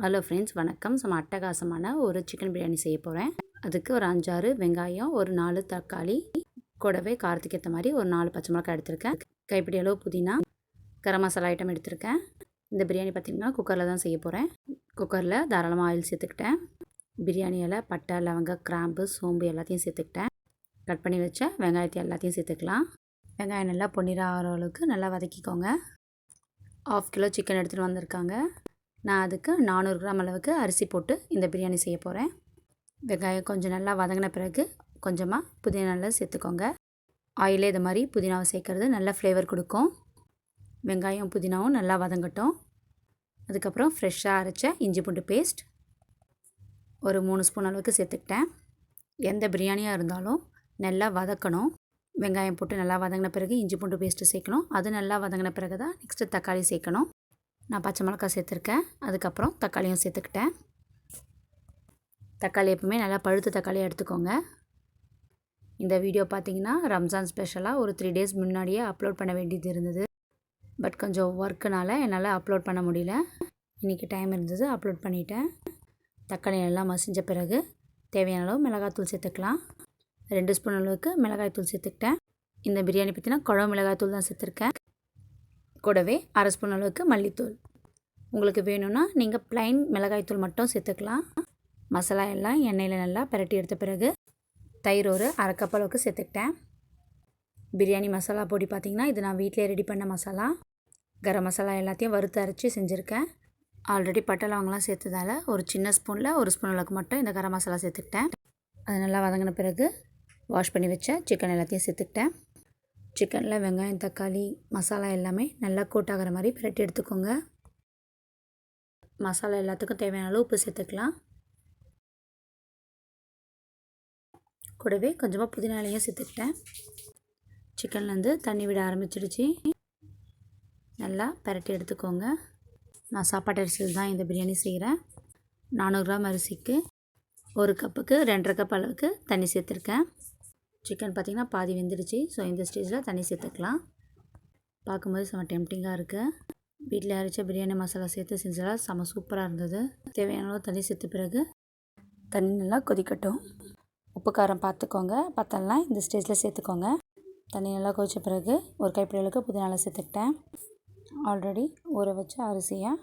Hello friends வணக்கம். சும்மா அட்டகாசமான ஒரு சிக்கன் பிரியாணி செய்ய போகிறேன் அதுக்கு ஒரு அஞ்சாறு வெங்காயம் ஒரு நாலு தக்காளி கூடவே காரத்துக்கு ஏற்ற மாதிரி ஒரு நாலு பச்சை மிளகாய் எடுத்திருக்கேன். கைப்பிடி அளவு புதினா கரம் மசாலா ஐட்டம் எடுத்திருக்கேன். இந்த பிரியாணி பார்த்திங்கன்னா குக்கரில் தான் செய்ய போகிறேன் குக்கரில் தாராளமாக ஆயில் சேர்த்துக்கிட்டேன். பிரியாணி இலை பட்டை லவங்க கிராம்பு சோம்பு எல்லாத்தையும் சேர்த்துக்கிட்டேன். கட் பண்ணி வச்ச வெங்காயத்தை எல்லாத்தையும் சேர்த்துக்கலாம். வெங்காயம் நல்லா பொன்னிற ஆகிற அளவுக்கு நல்லா வதக்கிக்கோங்க. ஆஃப் கிலோ சிக்கன் எடுத்துகிட்டு வந்திருக்காங்க. நான் அதுக்கு நானூறு கிராம் அளவுக்கு அரிசி போட்டு இந்த பிரியாணி செய்ய போகிறேன் வெங்காயம் கொஞ்சம் நல்லா வதங்கின பிறகு கொஞ்சமாக புதினா சேர்த்துக்கோங்க. ஆயிலே இது மாதிரி புதினாவை சேர்க்குறது நல்ல ஃப்ளேவர் கொடுக்கும். வெங்காயம் புதினாவும் நல்லா வதங்கட்டும். அதுக்கப்புறம் ஃப்ரெஷ்ஷாக அரைச்ச இஞ்சி பூண்டு பேஸ்ட் ஒரு மூணு ஸ்பூன் அளவுக்கு சேர்த்துக்கிட்டேன். எந்த பிரியாணியாக இருந்தாலும் நல்லா வதக்கணும். வெங்காயம் போட்டு நல்லா வதங்கின பிறகு இஞ்சி பூண்டு பேஸ்ட்டு சேர்க்கணும். அது நல்லா வதங்கின பிறகு தான் நெக்ஸ்ட்டு தக்காளி சேர்க்கணும். நான் பச்சை மிளகாய் சேர்த்துருக்கேன். அதுக்கப்புறம் தக்காளியும் சேர்த்துக்கிட்டேன். தக்காளி எப்பவுமே நல்லா பழுத்த தக்காளியாக எடுத்துக்கோங்க. இந்த வீடியோ பார்த்தீங்கன்னா ரம்ஜான் ஸ்பெஷலாக ஒரு த்ரீ டேஸ் முன்னாடியே அப்லோட் பண்ண வேண்டியது இருந்தது. பட் கொஞ்சம் ஒர்க்குனால் என்னால் அப்லோட் பண்ண முடியல. இன்றைக்கி டைம் இருந்தது அப்லோட் பண்ணிட்டேன். தக்காளி நல்லா மசிஞ்ச பிறகு தேவையான அளவு மிளகாத்தூள் சேர்த்துக்கலாம். ரெண்டு ஸ்பூன் அளவுக்கு மிளகாய்த்தூள் சேர்த்துக்கிட்டேன். இந்த பிரியாணி பற்றினா குழம்பு மிளகாய்த்தூள் தான் சேர்த்துருக்கேன். கூடவே அரை ஸ்பூன் அளவுக்கு மல்லித்தூள். உங்களுக்கு வேணும்னா நீங்கள் ப்ளைன் மிளகாய்த்தூள் மட்டும் சேர்த்துக்கலாம். மசாலா எல்லாம் எண்ணெயில் நல்லா பரட்டி எடுத்த பிறகு தயிர் ஒரு அரை கப் அளவுக்கு சேர்த்துக்கிட்டேன். பிரியாணி மசாலா பொடி பார்த்திங்கன்னா இது நான் வீட்டிலே ரெடி பண்ண மசாலா. கரம் மசாலா எல்லாத்தையும் வறுத்து அரைச்சி செஞ்சுருக்கேன். ஆல்ரெடி பட்டை லவங்கெலாம் சேர்த்ததால் ஒரு சின்ன ஸ்பூனில் ஒரு ஸ்பூன் அளவுக்கு மட்டும் இந்த கரம் மசாலா சேர்த்துக்கிட்டேன். அது நல்லா வதங்கின பிறகு வாஷ் பண்ணி வச்ச சிக்கன் எல்லாத்தையும் சேர்த்துக்கிட்டேன். சிக்கனில் வெங்காயம் தக்காளி மசாலா எல்லாமே நல்லா கூட்டாகிற மாதிரி பிரட்டி எடுத்துக்கோங்க. மசாலா எல்லாத்துக்கும் தேவையான அளவு உப்பு சேர்த்துக்கலாம். கூடவே கொஞ்சமாக புதினாலையும் சேர்த்துக்கிட்டேன். சிக்கன்லேருந்து தண்ணி விட ஆரம்பிச்சிடுச்சு. நல்லா பரட்டி எடுத்துக்கோங்க. நான் சாப்பாட்டு அரிசியில் தான் இந்த பிரியாணி செய்கிறேன். நானூறுரூவா அரிசிக்கு ஒரு கப்புக்கு ரெண்டரை கப் அளவுக்கு தண்ணி சேர்த்துருக்கேன். சிக்கன் பார்த்திங்கன்னா பாதி வெந்துடுச்சு ஸோ இந்த ஸ்டேஜில் தண்ணி சேர்த்துக்கலாம். பார்க்கும்போது செம்ம டெம்டிங்காக இருக்குது வீட்டில் அரைச்ச பிரியாணி மசாலா சேர்த்து செஞ்சால் செம்ம சூப்பராக இருந்தது. தேவையான அளவு தண்ணி சேர்த்த பிறகு தண்ணி நல்லா கொதிக்கட்டும். உப்பு காரம் பார்த்துக்கோங்க. பத்தலாம் இந்த ஸ்டேஜில் சேர்த்துக்கோங்க. தண்ணி நல்லா கொதித்த பிறகு ஒரு கைப்பிடி அளவுக்கு புதினால சேர்த்துக்கிட்டேன். ஆல்ரெடி ஊற வச்ச அரிசியாக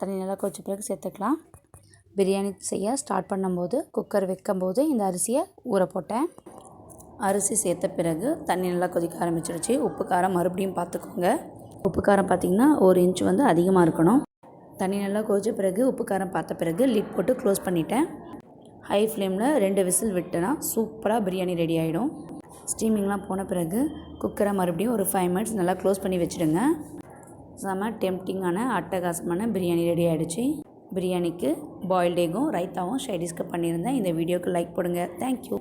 தண்ணி நல்லா கொதித்த பிறகு சேர்த்துக்கலாம். பிரியாணி செய்ய ஸ்டார்ட் பண்ணும்போது குக்கர் வைக்கும்போது இந்த அரிசியை ஊற போட்டேன். அரிசி சேர்த்த பிறகு தண்ணி நல்லா கொதிக்க ஆரம்பிச்சிடுச்சு உப்பு காரம் மறுபடியும் பார்த்துக்கோங்க. உப்பு காரம் பார்த்திங்கன்னா ஒரு இன்ச் வந்து அதிகமாக இருக்கணும். தண்ணி நல்லா கொதிச்ச பிறகு உப்பு காரம் பார்த்த பிறகு லிட் போட்டு க்ளோஸ் பண்ணிட்டேன். ஹை ஃப்ளேமில் ரெண்டு விசில் விட்டேன்னா சூப்பராக பிரியாணி ரெடி ஆகிடும் ஸ்டீமிங்லாம் போன பிறகு குக்கரை மறுபடியும் ஒரு ஃபைவ் மினிட்ஸ் நல்லா க்ளோஸ் பண்ணி வச்சுடுங்க. செம்ம டெம்டிங்கான அட்டகாசமான பிரியாணி ரெடி ஆகிடுச்சு பிரியாணிக்கு பாயில்ட் எக்கும் ரைத்தாவும் ஷைடிஸ்க்கு பண்ணியிருந்தேன். இந்த வீடியோக்கு லைக் போடுங்க. தேங்க்யூ